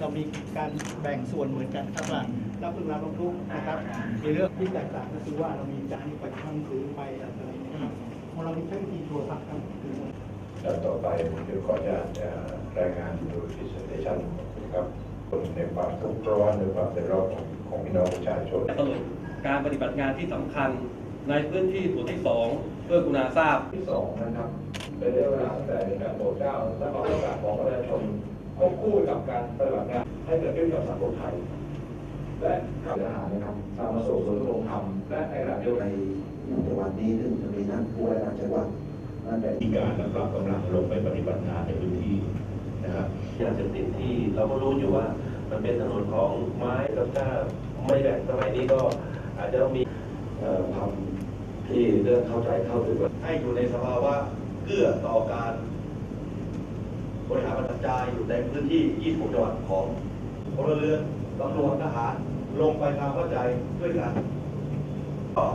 เรามีการแบ่งส่วนเหมือนกันครับว่ารับเรื่องราวร้องทุกข์นะครับในเรื่องที่แตกต่างก็คือว่าเรามีการไปทำสื่อไปอะไรอย่างเงี้ยครับของเรามีใช้วิธีโทรศัพท์ครับคือแล้วต่อไปผมจะขออนุญาตจะรายงานดูที่สเตชันนะครับคนในความทุกข์ร้อนหรือความเดือดร้อนของของพี่น้องประชาชนสรุปการปฏิบัติงานที่สำคัญในพื้นที่ส่วนที่สองเพื่อกุณาทราบที่สองนะครับเป็นระยะเวลาตั้งแต่ในการโปรดเกล้าและความต้องการของประชาชน ควบคู่กับการปฏิบัติงานให้เกิดขึ้นกับสังคมไทย และกับทหารนะครับตามมาสู่ส่วนร่วมธรรมและในขณะเดียวในกันจังหวัดนี้ซึ่งจะมีท่านผู้ว่าราชการจังหวัดนั่นแหละมีการนำกำลังลงไปปฏิบัติงานในพื้นที่นะครับยาเสพติดที่เราก็รู้อยู่ว่ามันเป็นถนนของไม้แล้วถ้าไม่แบ่งสมัยนี้ก็อาจจะต้องมีเอ่อทำที่เรื่องเข้าใจเข้าถึงให้อยู่ในสภาวะเกื้อต่อการบ ริหารบรรจายอยู่ในพื้นที่ 26 จังหวัดของพลเรือนตำรวจทหารลงไปทำเข้าใจด้วยกันก็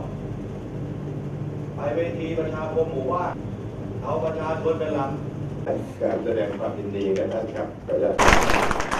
ไปเวทีประชาคมหมู่บ้านเอาประชาชนเป็นหลักการแสดงความยินดีกันท่านครับ